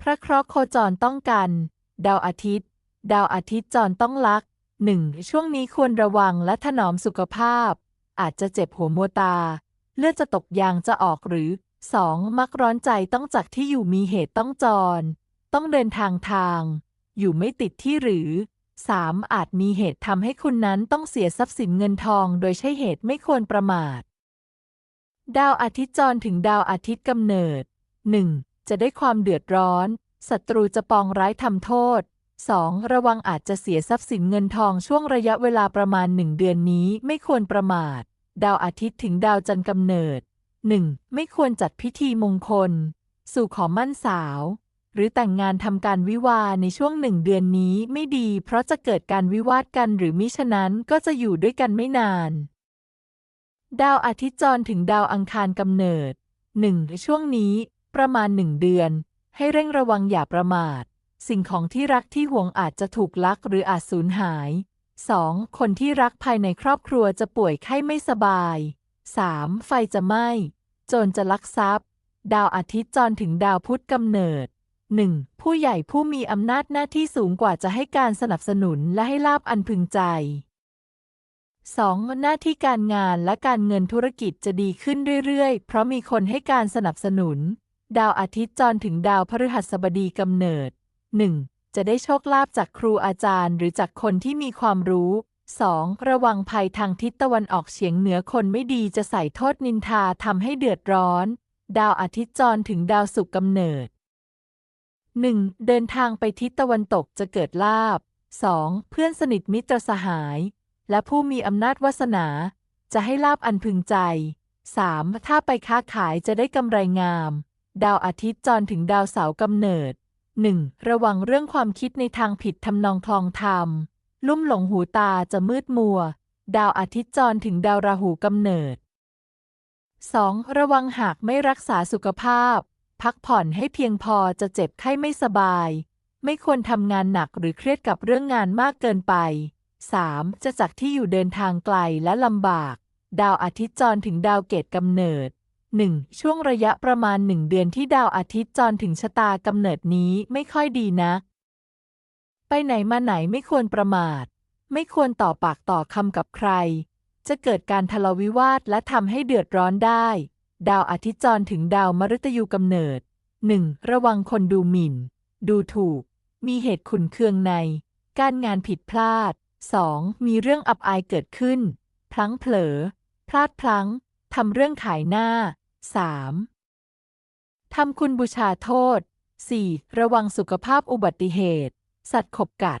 พระเคราะห์โคจรต้องกัน ดาวอาทิตย์ ดาวอาทิตย์จรต้องลักหนึ่งช่วงนี้ควรระวังและถนอมสุขภาพ อาจจะเจ็บหัวมัวตา เลือดจะตกยางจะออกหรือ 2. มักร้อนใจต้องจากที่อยู่มีเหตุต้องจร ต้องเดินทางทาง อยู่ไม่ติดที่หรือ 3. อาจมีเหตุทำให้คุณนั้นต้องเสียทรัพย์สินเงินทองโดยใช่เหตุไม่ควรประมาท ดาวอาทิตย์จรถึงดาวอาทิตย์กำเนิด 1. จะได้ความเดือดร้อนศัตรูจะปองร้ายทำโทษ 2. ระวังอาจจะเสียทรัพย์สินเงินทองช่วงระยะเวลาประมาณหนึ่งเดือนนี้ไม่ควรประมาท ดาวอาทิตย์ถึงดาวจันทร์กำเนิด 1. ไม่ควรจัดพิธีมงคล สู่ขอมั่นสาว หรือแต่งงานทำการวิวาในช่วงหนึ่งเดือนนี้ไม่ดี เพราะจะเกิดการวิวาทกันหรือมิฉะนั้นก็จะอยู่ด้วยกันไม่นาน ดาวอาทิตย์จรถึงดาวอังคารกำเนิด 1. ช่วงนี้ ประมาณหนึ่งเดือน ให้เร่งระวังอย่าประมาท สิ่งของที่รักที่ห่วงอาจจะถูกลักหรืออาจสูญหาย 2. คนที่รักภายในครอบครัวจะป่วยไข้ไม่สบาย 3. ไฟจะไหม้ โจรจะลักทรัพย์ ดาวอาทิตย์จรถึงดาวพุธกำเนิด 1. ผู้ใหญ่ผู้มีอำนาจหน้าที่สูงกว่าจะให้การสนับสนุนและให้ลาบอันพึงใจ 2. หน้าที่การงานและการเงินธุรกิจจะดีขึ้นเรื่อยๆ เพราะมีคนให้การสนับสนุน ดาวอาทิตย์จรถึงดาวพฤหัสบดีกำเนิด 1. จะได้โชคลาภจากครูอาจารย์ หรือจากคนที่มีความรู้ 2. ระวังภัยทางทิศตะวันออกเฉียงเหนือคนไม่ดีจะใส่โทษนินทาทำให้เดือดร้อน ดาวอาทิตย์จรถึงดาวศุกร์กำเนิด 1. เดินทางไปทิศตะวันตกจะเกิดลาบ 2. เพื่อนสนิทมิตรสหาย และผู้มีอำนาจวาสนา จะให้ลาบอันพึงใจ 3. ถ้าไปค้าขายจะได้กำไรงาม ดาวอาทิตย์จรถึงดาวเสาร์กำเนิด 1. ระวังเรื่องความคิดในทางผิดทำนองคลองธรรม ลุ่มหลงหูตาจะมืดมัว ดาวอาทิตย์จรถึงดาวราหูกำเนิด 2. ระวังหากไม่รักษาสุขภาพ พักผ่อนให้เพียงพอจะเจ็บไข้ไม่สบาย ไม่ควรทำงานหนักหรือเครียดกับเรื่องงานมากเกินไป 3. จะจากที่อยู่เดินทางไกลและลำบาก ดาวอาทิตย์จรถึงดาวเกตกำเนิด 1. ช่วงระยะประมาณหนึ่งเดือนที่ดาวอาทิตย์จรถึงชะตากำเนิดนี้ไม่ค่อยดีนัก ไปไหนมาไหนไม่ควรประมาท ไม่ควรต่อปากต่อคำกับใคร จะเกิดการทะเลาะวิวาทและทำให้เดือดร้อนได้ ดาวอาทิตย์จรถึงดาวมฤตยูกำเนิด 1. ระวังคนดูหมิ่น ดูถูก มีเหตุขุนเคืองใน การงานผิดพลาด 2. มีเรื่องอับอายเกิดขึ้น พลั้งเผลอ พลาดพลั้งำเรื่องขายหน้า 3. ทำคุณบูชาโทษ 4. ระวังสุขภาพอุบัติเหตุ สัตว์ขบกัด